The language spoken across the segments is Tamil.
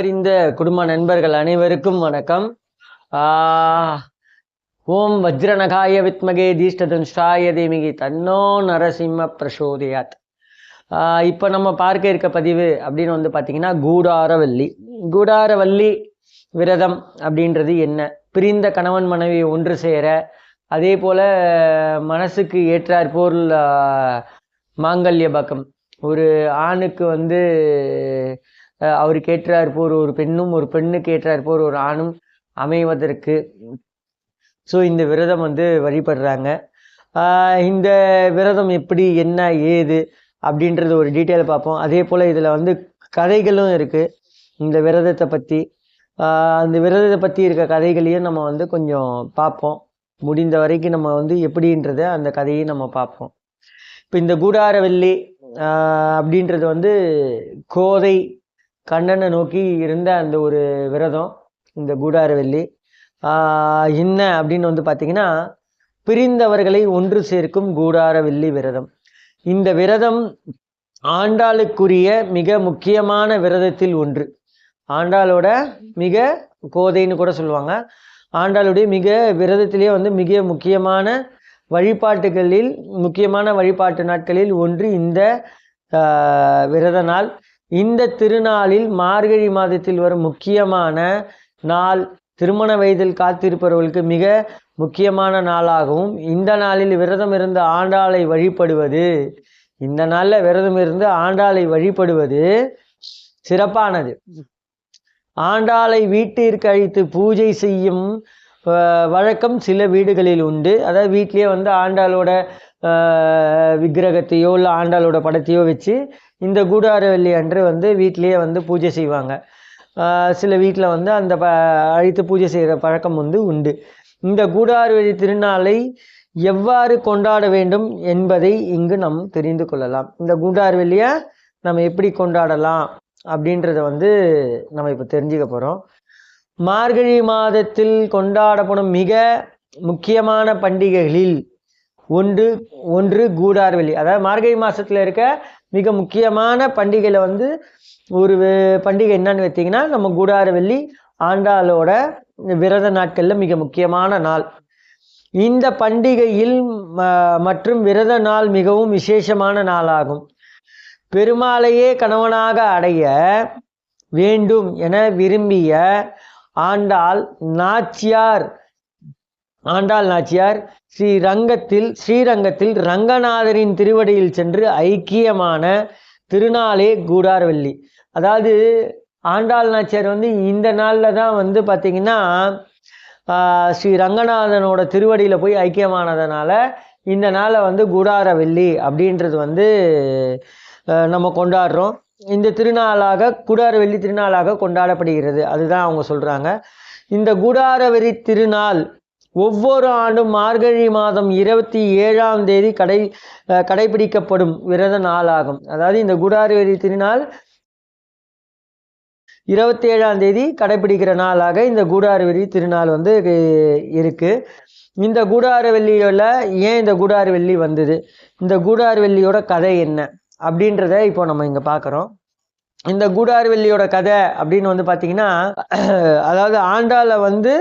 அறிந்த குடும்ப நண்பர்கள் அனைவருக்கும் வணக்கம். ஆஹ், ஓம் வஜ்ரநகாய வித்மகே தீஷ்டதனுஷ்டாய தேமிகி தன்னோ நரசிம்ம பிரசோதயாத். ஆஹ், இப்போ நம்ம பார்க்க இருக்க பதிவு அப்படின்னு வந்து பார்த்தீங்கன்னா கூடாரவல்லி. கூடாரவல்லி விரதம் அப்படின்றது என்ன? பிரிந்த கணவன் மனைவி ஒன்று சேர அதே போல் மனசுக்கு ஏற்றாற்போல் பொருள் மாங்கல்ய பக்கம் ஒரு ஆணுக்கு வந்து அவர் அவருக்கு போர் ஒரு பெண்ணும் ஒரு பெண்ணு கேட்டார் போர் ஒரு ஆணும் அமைவதற்கு. ஸோ இந்த விரதம் வந்து வழிபடுறாங்க. இந்த விரதம் எப்படி என்ன ஏது அப்படின்றது ஒரு டீட்டெயில் பார்ப்போம். அதே போல் இதில் வந்து கதைகளும் இருக்குது இந்த விரதத்தை பற்றி அந்த விரதத்தை பற்றி இருக்க கதைகளையும் நம்ம வந்து கொஞ்சம் பார்ப்போம். முடிந்த வரைக்கும் நம்ம வந்து எப்படின்றத அந்த கதையை நம்ம பார்ப்போம். இப்போ இந்த கூடாரவெள்ளி அப்படின்றது வந்து கோதை கண்ணனை நோக்கி இருந்த அந்த ஒரு விரதம் இந்த கூடாரவெள்ளி என்ன அப்படின்னு வந்து பார்த்தீங்கன்னா பிரிந்தவர்களை ஒன்று சேர்க்கும் கூடாரவெள்ளி விரதம். இந்த விரதம் ஆண்டாளுக்குரிய மிக முக்கியமான விரதத்தில் ஒன்று. ஆண்டாளோட மிக கோதைன்னு கூட சொல்லுவாங்க. ஆண்டாளுடைய மிக விரதத்திலேயே வந்து மிக முக்கியமான வழிபாட்டுகளில் முக்கியமான வழிபாட்டு நாட்களில் ஒன்று இந்த விரத நாள். இந்த திருநாளில் மார்கழி மாதத்தில் வரும் முக்கியமான நாள் திருமண வயதில் காத்திருப்பவர்களுக்கு மிக முக்கியமான நாளாகவும் இந்த நாளில் விரதம் இருந்து ஆண்டாளை வழிபடுவது இந்த நாளில் விரதம் இருந்து ஆண்டாளை வழிபடுவது சிறப்பானது. ஆண்டாளை வீட்டிற்கு அழைத்து பூஜை செய்யும் வழக்கம் சில வீடுகளில் உண்டு. அதாவது வீட்டிலேயே வந்து ஆண்டாளோட விக்கிரகத்தையோ இல்லை ஆண்டாளோட படத்தையோ வச்சு இந்த கூடாரவெள்ளி அன்று வந்து வீட்டிலேயே வந்து பூஜை செய்வாங்க. சில வீட்டில் வந்து அந்த ப அழித்து பூஜை செய்கிற பழக்கம் வந்து உண்டு. இந்த கூடாரவெளி திருநாளை எவ்வாறு கொண்டாட வேண்டும் என்பதை இங்கு நாம் தெரிந்து கொள்ளலாம். இந்த கூடாரவெளியை நம்ம எப்படி கொண்டாடலாம் அப்படின்றத வந்து நம்ம இப்போ தெரிஞ்சுக்க போகிறோம் மார்கழி மாதத்தில் கொண்டாடப்படும் மிக முக்கியமான பண்டிகைகளில் ஒன்று ஒன்று கூடார்வெளி. அதாவது மார்கழி மாதத்தில் இருக்க மிக முக்கியமான பண்டிகையில் வந்து ஒரு பண்டிகை என்னன்னு வைத்தீங்கன்னா நம்ம கூடாரவெள்ளி ஆண்டாளோட விரத நாட்களில் மிக முக்கியமான நாள். இந்த பண்டிகையில் ம- மற்றும் விரத நாள் மிகவும் விசேஷமான நாளாகும். பெருமாளையே கணவனாக அடைய வேண்டும் என விரும்பிய ஆண்டாள் நாச்சியார். ஆண்டாள் நாச்சியார் ஸ்ரீரங்கத்தில் ஸ்ரீரங்கத்தில் ரங்கநாதரின் திருவடியில் சென்று ஐக்கியமான திருநாளே கூடாரவல்லி. அதாவது ஆண்டாள் நாச்சியார் வந்து இந்த நாளில் தான் வந்து பார்த்திங்கன்னா ஸ்ரீ ரங்கநாதனோட திருவடியில் போய் ஐக்கியமானதுனால இந்த நாளை வந்து கூடாரவெள்ளி அப்படின்றது வந்து நம்ம கொண்டாடுறோம். இந்த திருநாளாக கூடாரவெள்ளி திருநாளாக கொண்டாடப்படுகிறது. அதுதான் அவங்க சொல்கிறாங்க இந்த குடாரவெறி திருநாள் ஒவ்வொரு ஆண்டும் மார்கழி மாதம் இருபத்தி ஏழாம் தேதி கடை கடைபிடிக்கப்படும் விரத நாளாகும். அதாவது இந்த குடாரவெறி திருநாள் இருபத்தி ஏழாம் தேதி கடைபிடிக்கிற நாளாக இந்த கூடாரவெளி திருநாள் வந்து இருக்கு. இந்த கூடாரவெள்ளியோட ஏன் இந்த கூடாரவெள்ளி வந்தது? இந்த கூடாரவெள்ளியோட கதை என்ன? அப்படின்றத இப்போ நம்ம இங்கே பார்க்குறோம் இந்த கூடாரவெள்ளியோட கதை அப்படின்னு வந்து பார்த்தீங்கன்னா அதாவது ஆண்டால வந்து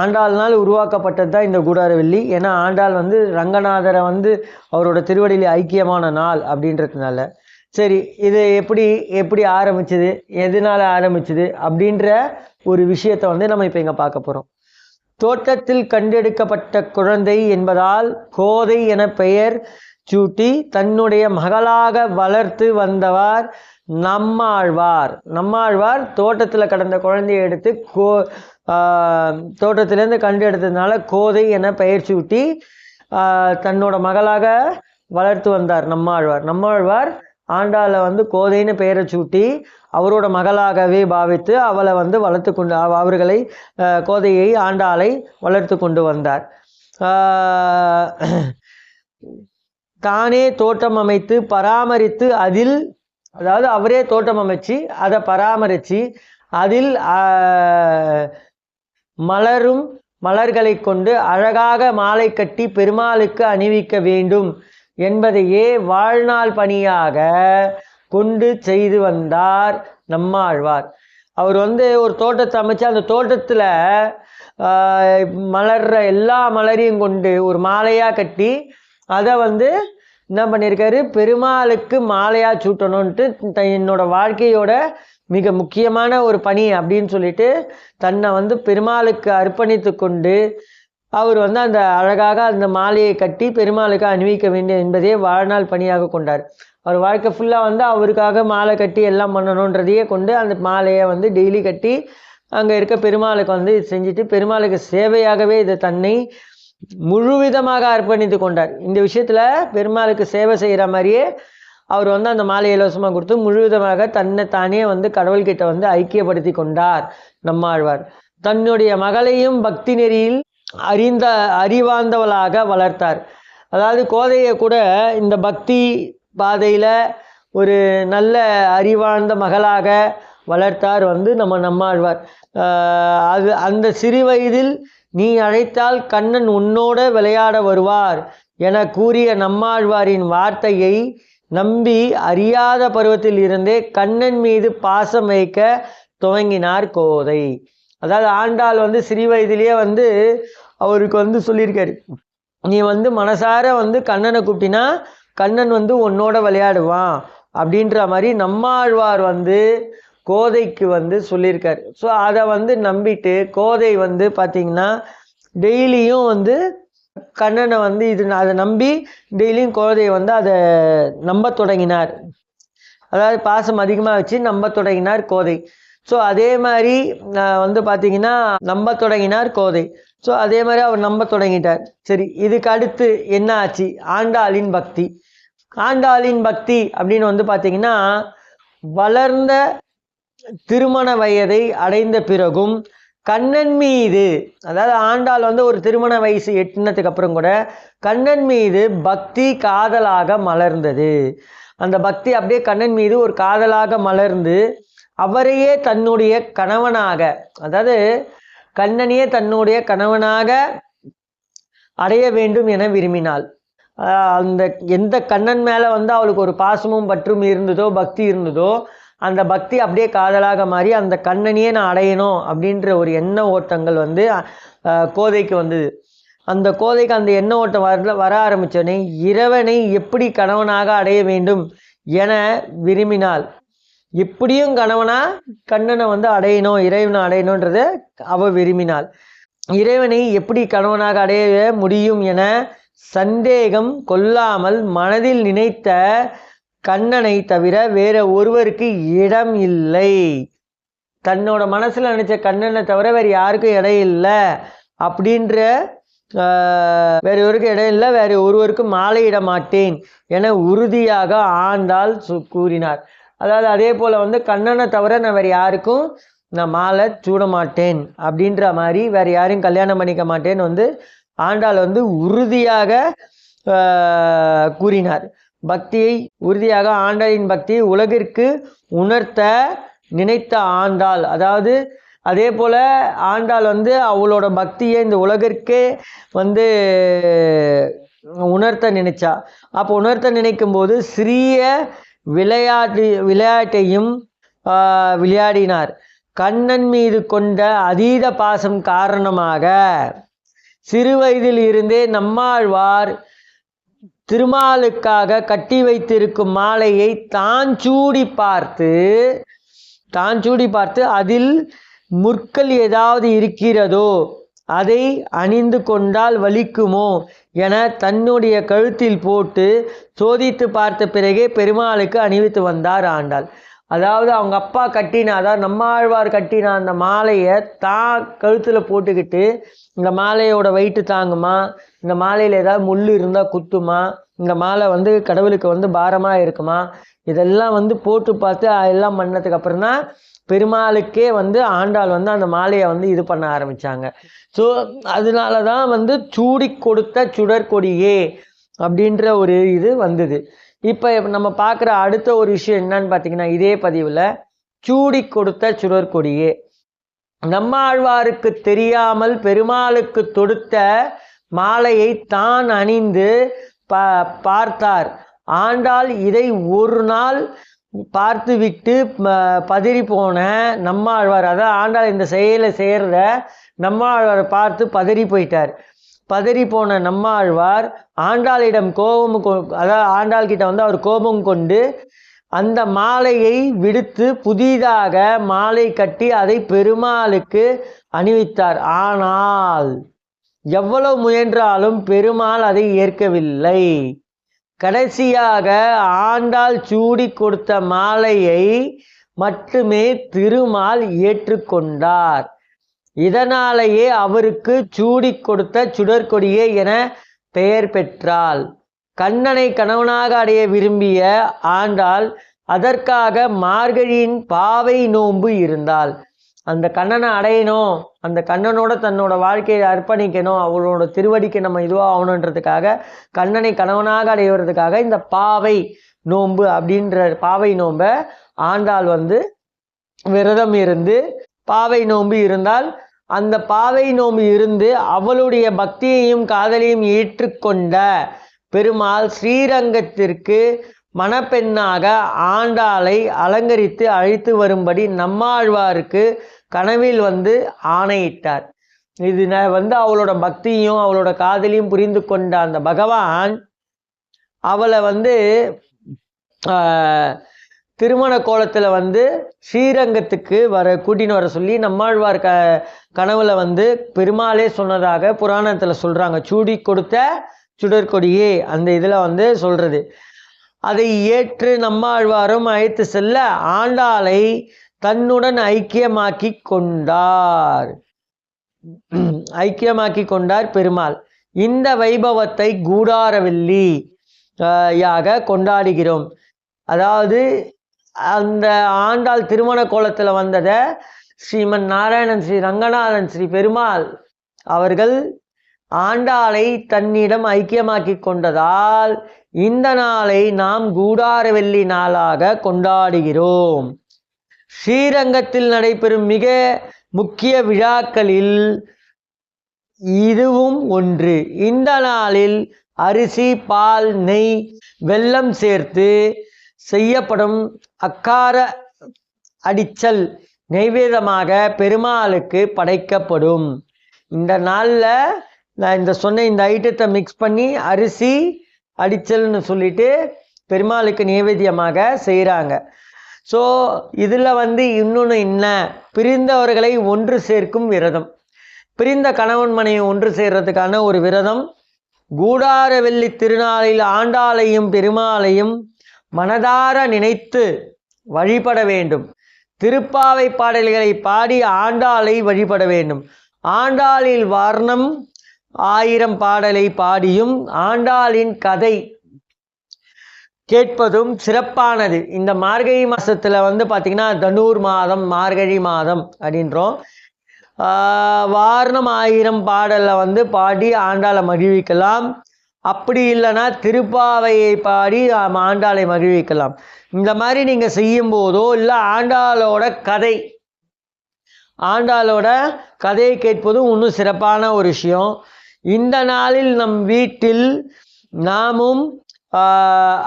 ஆண்டாள்னால் உருவாக்கப்பட்டது தான் இந்த கூடாரவெள்ளி. ஏன்னா ஆண்டாள் வந்து ரங்கநாதரை வந்து அவரோட திருவடியில் ஐக்கியமான நாள் அப்படின்றதுனால. சரி இது எப்படி எப்படி ஆரம்பிச்சது எதனால ஆரம்பிச்சது அப்படின்ற ஒரு விஷயத்தை வந்து நம்ம இப்போ இங்கே பார்க்க போகிறோம் தோட்டத்தில் கண்டெடுக்கப்பட்ட குழந்தை என்பதால் கோதை என பெயர் சூட்டி தன்னுடைய மகளாக வளர்த்து வந்தவர் நம்மாழ்வார். நம்மாழ்வார் தோட்டத்தில் கடந்த குழந்தையை எடுத்து கோ தோட்டத்திலேருந்து கண்டு எடுத்ததுனால கோதை என பெயர் சூட்டி தன்னோட மகளாக வளர்த்து வந்தார் நம்மாழ்வார். நம்மாழ்வார் ஆண்டாளை வந்து கோதைன்னு பெயரை சூட்டி அவரோட மகளாகவே பாவித்து அவளை வந்து வளர்த்து கொண்டு அவ- அவர்களை கோதையை ஆண்டாளை வளர்த்து கொண்டு வந்தார். தானே தோட்டம் அமைத்து பராமரித்து அதில் அதாவது அவரே தோட்டம் அமைச்சு அதை பராமரித்து அதில் மலரும் மலர்களை கொண்டு அழகாக மாலை கட்டி பெருமாளுக்கு அணிவிக்க வேண்டும் என்பதையே வாழ்நாள் பணியாக கொண்டு செய்து வந்தார் நம்மாழ்வார். அவர் வந்து ஒரு தோட்டத்தை அமைச்சு அந்த தோட்டத்தில் மலர்ற எல்லா மலரையும் கொண்டு ஒரு மாலையாக கட்டி அதை வந்து என்ன பண்ணியிருக்காரு பெருமாளுக்கு மாலையாக சூட்டணுன்ட்டு த- என்னோட வாழ்க்கையோட மிக முக்கியமான ஒரு பணி அப்படின்னு சொல்லிட்டு தன்னை வந்து பெருமாளுக்கு அர்ப்பணித்து கொண்டு அவர் வந்து அந்த அழகாக அந்த மாலையை கட்டி பெருமாளுக்கு அணிவிக்க வேண்டும் என்பதே வாழ்நாள் பணியாக கொண்டார். அவர் வாழ்க்கை ஃபுல்லாக வந்து அவருக்காக மாலை கட்டி எல்லாம் பண்ணணுன்றதையே கொண்டு அந்த மாலையை வந்து டெய்லி கட்டி அங்கே இருக்க பெருமாளுக்கு வந்து இது செஞ்சுட்டு பெருமாளுக்கு சேவையாகவே இது தன்னை முழுவிதமாக அர்ப்பணித்து கொண்டார். இந்த விஷயத்தில் பெருமாளுக்கு சேவை செய்கிற மாதிரியே அவர் வந்து அந்த மாலையை இலவசமாக கொடுத்து முழுவிதமாக தன்னை தானே வந்து கடவுள்கிட்ட வந்து ஐக்கியப்படுத்தி கொண்டார் நம்மாழ்வார். தன்னுடைய மகளையும் பக்தி நெறியில் அறிந்த அறிவார்ந்தவளாக வளர்த்தார். அதாவது கோதையை கூட இந்த பக்தி பாதையில் ஒரு நல்ல அறிவார்ந்த மகளாக வளர்த்தார் வந்து நம்ம நம்மாழ்வார். அது அந்த சிறு வயதில் நீ அழைத்தால் கண்ணன் உன்னோட விளையாட வருவார் என கூறிய நம்மாழ்வாரின் வார்த்தையை நம்பி அறியாத பருவத்தில் இருந்தே கண்ணன் மீது பாசம் வைக்க துவங்கினார் கோதை. அதாவது ஆண்டாள் வந்து சிறு வயதிலேயே வந்து அவருக்கு வந்து சொல்லியிருக்காரு. நீ வந்து மனசார வந்து கண்ணனை கூப்பிட்டினா கண்ணன் வந்து உன்னோட விளையாடுவான் அப்படின்ற மாதிரி நம்மாழ்வார் வந்து கோதைக்கு வந்து சொல்லியிருக்காரு. ஸோ அதை வந்து நம்பிட்டு கோதை வந்து பார்த்திங்கன்னா டெய்லியும் வந்து கண்ணனை வந்து இது அதை நம்பி டெய்லியும் கோதையை வந்து அதை நம்ப தொடங்கினார். அதாவது பாசம் அதிகமாக வச்சு நம்ப தொடங்கினார் கோதை. ஸோ அதே மாதிரி வந்து பார்த்தீங்கன்னா நம்ப தொடங்கினார் கோதை. ஸோ அதே மாதிரி அவர் நம்ப தொடங்கிட்டார். சரி இதுக்கு அடுத்து என்ன ஆச்சு? ஆண்டாளின் பக்தி. ஆண்டாளின் பக்தி அப்படின்னு வந்து பார்த்தீங்கன்னா வளர்ந்த திருமண வயதை அடைந்த பிறகும் கண்ணன் மீது அதாவது ஆண்டாள் வந்து ஒரு திருமண வயசு எட்டினத்துக்கு அப்புறம் கூட கண்ணன் மீது பக்தி காதலாக மலர்ந்தது. அந்த பக்தி அப்படியே கண்ணன் மீது ஒரு காதலாக மலர்ந்து அவரையே தன்னுடைய கணவனாக அதாவது கண்ணனையே தன்னுடைய கணவனாக அடைய வேண்டும் என விரும்பினாள். அந்த எந்த கண்ணன் மேலே வந்து அவளுக்கு ஒரு பாசமும் பற்றும் இருந்ததோ பக்தி இருந்ததோ அந்த பக்தி அப்படியே காதலாக மாறி அந்த கண்ணனையே நான் அடையணும் அப்படின்ற ஒரு எண்ண ஓட்டங்கள் வந்து கோதைக்கு வந்தது. அந்த கோதைக்கு அந்த எண்ண ஓட்டம் வர வர ஆரம்பித்தோடனே இறைவனை எப்படி கணவனாக அடைய வேண்டும் என விரும்பினாள். எப்படியும் கணவனா கண்ணனை வந்து அடையணும் இறைவனை அடையணுன்றத அவ விரும்பினாள். இறைவனை எப்படி கணவனாக அடைய முடியும் என சந்தேகம் கொள்ளாமல் மனதில் நினைத்த கண்ணனை தவிர வேற ஒருவருக்கு இடம் இல்லை. தன்னோட மனசில் நினச்ச கண்ணனை தவிர வேறு யாருக்கும் இடம் இல்லை. அப்படின்ற வேற ஒருவருக்கு இடம் இல்லை வேற ஒருவருக்கு மாலையிட மாட்டேன் என உறுதியாக ஆண்டாள் சு- கூறினார். அதாவது அதே போல் வந்து கண்ணனை தவிர நான் வேறு யாருக்கும் நான் மாலை சூட மாட்டேன் அப்படின்ற மாதிரி வேறு யாரையும் கல்யாணம் பண்ணிக்க மாட்டேன்னு வந்து ஆண்டாள் வந்து உறுதியாக கூறினார். பக்தியை உறுதியாக ஆண்டாளின் பக்தியை உலகிற்கு உணர்த்த நினைத்த ஆண்டாள். அதாவது அதே போல ஆண்டாள் வந்து அவளோட பக்தியை இந்த உலகிற்கே வந்து உணர்த்த நினைச்சா. அப்போ உணர்த்த நினைக்கும் போது சிறிய விளையாட்டு விளையாட்டையும் விளையாடினார். கண்ணன் மீது கொண்ட அதீத பாசம் காரணமாக சிறு வயதில் இருந்தே நம்மாழ்வார் திருமாலுக்காக கட்டி வைத்திருக்கும் மாலையை தான் சூடி பார்த்து தான் சூடி பார்த்து அதில் முற்கள் ஏதாவது இருக்கிறதோ அதை அணிந்து கொண்டால் வலிக்குமோ என தன்னுடைய கழுத்தில் போட்டு சோதித்து பார்த்த பிறகே பெருமாளுக்கு அணிவித்து வந்தார் ஆண்டாள். அதாவது அவங்க அப்பா கட்டினாதான் அதாவது நம்மாழ்வார் கட்டின அந்த மாலையை தான் கழுத்தில் போட்டுக்கிட்டு இந்த மாலையோட வெயிட்டு தாங்குமா? இந்த மாலையில் ஏதாவது முள் இருந்தால் குத்துமா? இந்த மாலை வந்து கடவுளுக்கு வந்து பாரமாக இருக்குமா? இதெல்லாம் வந்து போட்டு பார்த்து எல்லாம் பண்ணதுக்கு அப்புறம் தான் பெருமாளுக்கே வந்து ஆண்டாள் வந்து அந்த மாலையை வந்து இது பண்ண ஆரம்பிச்சாங்க. ஸோ அதனால தான் வந்து சூடி கொடுத்த சுடற்கொடியே அப்படின்ற ஒரு இது வந்தது. இப்போ நம்ம பார்க்குற அடுத்த ஒரு விஷயம் என்னன்னு பார்த்தீங்கன்னா இதே பதிவில் சூடி கொடுத்த சுடற்கொடியே நம்மாழ்வாருக்கு தெரியாமல் பெருமாளுக்கு தொடுத்த மாலையை தான் அணிந்து ப பார்த்தார். ஆண்டாள் இதை ஒரு நாள் பார்த்துவிட்டு பதறி போன நம்மாழ்வார். அதான் ஆண்டாள் இந்த செயலை செய்கிறத நம்மாழ்வாரை பார்த்து பதறி போயிட்டார். பதறி போன நம்மாழ்வார் ஆண்டாளிடம் கோபம் கொ அதாவது ஆண்டாள் கிட்ட வந்து அவர் கோபம் கொண்டு அந்த மாலையை விடுத்து புதிதாக மாலை கட்டி அதை பெருமாளுக்கு அணிவித்தார். ஆனால் எவ்வளவு முயன்றாலும் பெருமாள் அதை ஏற்கவில்லை. கடைசியாக ஆண்டாள் சூடி கொடுத்த மாலையை மட்டுமே திருமால் ஏற்றுக்கொண்டார். இதனாலேயே அவருக்கு சூடி கொடுத்த சுடற்கொடியே என பெயர் பெற்றாள். கண்ணனை கணவனாக அடைய விரும்பிய ஆண்டாள் அதற்காக மார்கழியின் பாவை நோன்பு இருந்தாள். அந்த கண்ணனை அடையணும் அந்த கண்ணனோட தன்னோட வாழ்க்கையை அர்ப்பணிக்கணும் அவளோட திருவடிக்கு நம்ம இதுவாக ஆகணுன்றதுக்காக கண்ணனை கணவனாக அடைவதற்காக இந்த பாவை நோன்பு அப்படின்ற பாவை நோன்பை ஆண்டாள் வந்து விரதம் இருந்து பாவை நோன்பு இருந்தால் அந்த பாவை நோன்பு இருந்து அவளுடைய பக்தியையும் காதலையும் ஏற்றுக்கொண்ட பெருமாள் ஸ்ரீரங்கத்திற்கு மணப்பெண்ணாக ஆண்டாளை அலங்கரித்து அழைத்து வரும்படி நம்மாழ்வாருக்கு கனவில் வந்து ஆணையிட்டார். இது வந்து அவளோட பக்தியும் அவளோட காதலையும் புரிந்து கொண்ட அந்த பகவான் அவளை வந்து திருமண கோலத்தில் வந்து ஸ்ரீரங்கத்துக்கு வர கூட்டின்னு வர சொல்லி நம்மாழ்வார் க கனவுல வந்து பெருமாளே சொன்னதாக புராணத்தில் சொல்கிறாங்க சூடி கொடுத்த சுடற்கொடியே அந்த இதில் வந்து சொல்கிறது அதை ஏற்று நம்மாழ்வாரும் அழைத்து செல்ல ஆண்டாளை தன்னுடன் ஐக்கியமாக்கி கொண்டார். ஐக்கியமாக்கி கொண்டார் பெருமாள். இந்த வைபவத்தை கூடாரவெள்ளி யாக கொண்டாடுகிறோம். அதாவது அந்த ஆண்டாள் திருமண கோலத்தில் வந்ததை ஸ்ரீமன் நாராயணன் ஸ்ரீ ரங்கநாதன் ஸ்ரீ பெருமாள் அவர்கள் ஆண்டாளை தன்னிடம் ஐக்கியமாக்கி கொண்டதால் இந்த நாளை நாம் கூடாரவெள்ளி நாளாக கொண்டாடுகிறோம். ஸ்ரீரங்கத்தில் நடைபெறும் மிக முக்கிய விழாக்களில் இதுவும் ஒன்று. இந்த நாளில் அரிசி பால் நெய் வெல்லம் சேர்த்து செய்யப்படும் அக்கார அடிச்சல் நெய்வேதமாக பெருமாளுக்கு படைக்கப்படும். இந்த நாளில் நான் இந்த சொன்ன இந்த ஐட்டத்தை மிக்ஸ் பண்ணி அரிசி அடிச்சல்னு சொல்லிட்டு பெருமாளுக்கு நைவேத்தியமாக செய்கிறாங்க ஸோ இதில் வந்து இன்னொன்று என்ன? பிரிந்தவர்களை ஒன்று சேர்க்கும் விரதம். பிரிந்த கணவன் மனைவி ஒன்று சேர்றதுக்கான ஒரு விரதம். கூடார வெள்ளி திருநாளில் ஆண்டாளையும் பெருமாளையும் மனதார நினைத்து வழிபட வேண்டும். திருப்பாவை பாடல்களை பாடி ஆண்டாளை வழிபட வேண்டும். ஆண்டாளில் வர்ணம் ஆயிரம் பாடலை பாடியும் ஆண்டாளின் கதை கேட்பதும் சிறப்பானது. இந்த மார்கழி மாதத்தில் வந்து பார்த்திங்கன்னா தனூர் மாதம் மார்கழி மாதம் அப்படின்றோம். வாரணம் ஆயிரம் பாடலை வந்து பாடி ஆண்டாளை மகிழ்விக்கலாம். அப்படி இல்லைன்னா திருப்பாவையை பாடி ஆண்டாளை மகிழ்விக்கலாம். இந்த மாதிரி நீங்கள் செய்யும் போதோ இல்லை ஆண்டாளோட கதை ஆண்டாளோட கதையை கேட்பதும் இன்னும் சிறப்பான ஒரு விஷயம். இந்த நாளில் நம் வீட்டில் நாமும்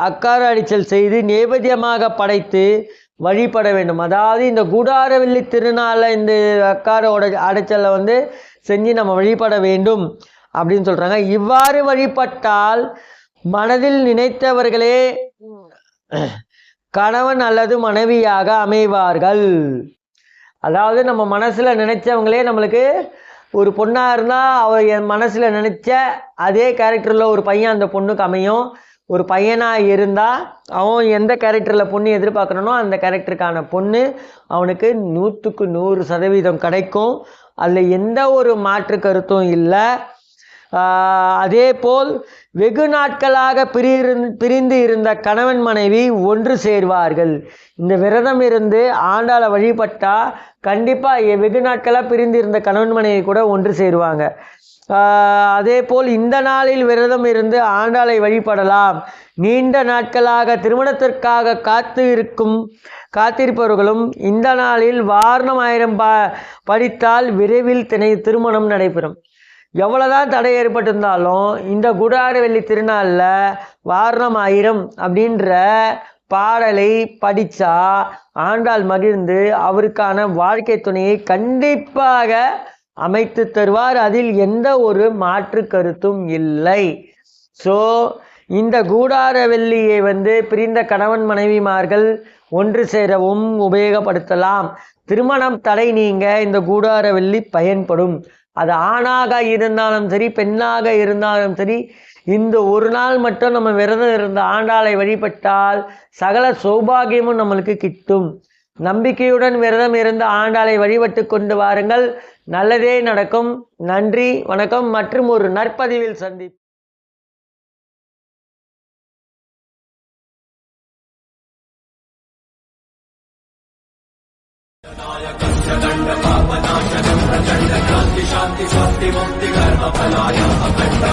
அக்கார அடிச்சல் செய்து நேவேத்தியமாக படைத்து வழிபட வேண்டும். அதாவது இந்த கூடாரவெள்ளி திருநாளில் இந்த அக்காரோட அடைச்சலை வந்து செஞ்சு நம்ம வழிபட வேண்டும் அப்படின்னு சொல்கிறாங்க இவ்வாறு வழிபட்டால் மனதில் நினைத்தவர்களே கணவன் அல்லது மனைவியாக அமைவார்கள். அதாவது நம்ம மனசில் நினைச்சவங்களே நம்மளுக்கு ஒரு பொண்ணாக இருந்தால் அவர் என் மனசில் நினச்ச அதே கேரக்டரில் ஒரு பையன் அந்த பொண்ணுக்கு அமையும். ஒரு பையனாக இருந்தால் அவன் எந்த கேரக்டரில் பொண்ணு எதிர்பார்க்கணுனோ அந்த கேரக்டருக்கான பொண்ணு அவனுக்கு நூற்றுக்கு நூறு சதவீதம் கிடைக்கும். அதில் எந்த ஒரு மாற்று கருத்தும் இல்லை. அதே போல் வெகு நாட்களாக பிரிந்து பிரிந்து இருந்த கணவன் மனைவி ஒன்று சேர்வார்கள். இந்த விரதம் இருந்து ஆண்டாளை வழிபட்டா கண்டிப்பாக வெகு நாட்களாக பிரிந்து இருந்த கணவன் மனைவி கூட ஒன்று சேருவாங்க. அதே போல் இந்த நாளில் விரதம் இருந்து ஆண்டாளை வழிபடலாம். நீண்ட நாட்களாக திருமணத்திற்காக காத்து இருக்கும் காத்திருப்பவர்களும் இந்த நாளில் வாரணம் ஆயிரம் ப படித்தால் விரைவில் திணை திருமணம் நடைபெறும். எவ்வளோதான் தடை ஏற்பட்டிருந்தாலும் இந்த குடாரவெள்ளி திருநாளில் வாரணம் ஆயிரம் அப்படின்ற பாடலை படித்தா ஆண்டாள் மகிழ்ந்து அவருக்கான வாழ்க்கை துணையை கண்டிப்பாக அமைத்து தருவார். அதில் எந்த ஒரு மாற்று கருத்தும் இல்லை. ஸோ இந்த கூடார வெள்ளியை வந்து பிரிந்த கணவன் மனைவிமார்கள் ஒன்று சேரவும் உபயோகப்படுத்தலாம். திருமணம் தடை நீங்க இந்த கூடார வெள்ளி பயன்படும். அது ஆணாக இருந்தாலும் சரி பெண்ணாக இருந்தாலும் சரி இந்த ஒரு நாள் மட்டும் நம்ம விரதம் இருந்த ஆண்டாளை வழிபட்டால் சகல சௌபாகியமும் நம்மளுக்கு கிட்டும். நம்பிக்கையுடன் விரதம் இருந்து ஆண்டாளை வழிபட்டு கொண்டு வாருங்கள். நல்லதே நடக்கும். நன்றி வணக்கம் மற்றும் ஒரு நற்பதிவில் சந்திப்போம். శాంతి శాంతి ముక్తి కర్మ ఫలాయ అఖండ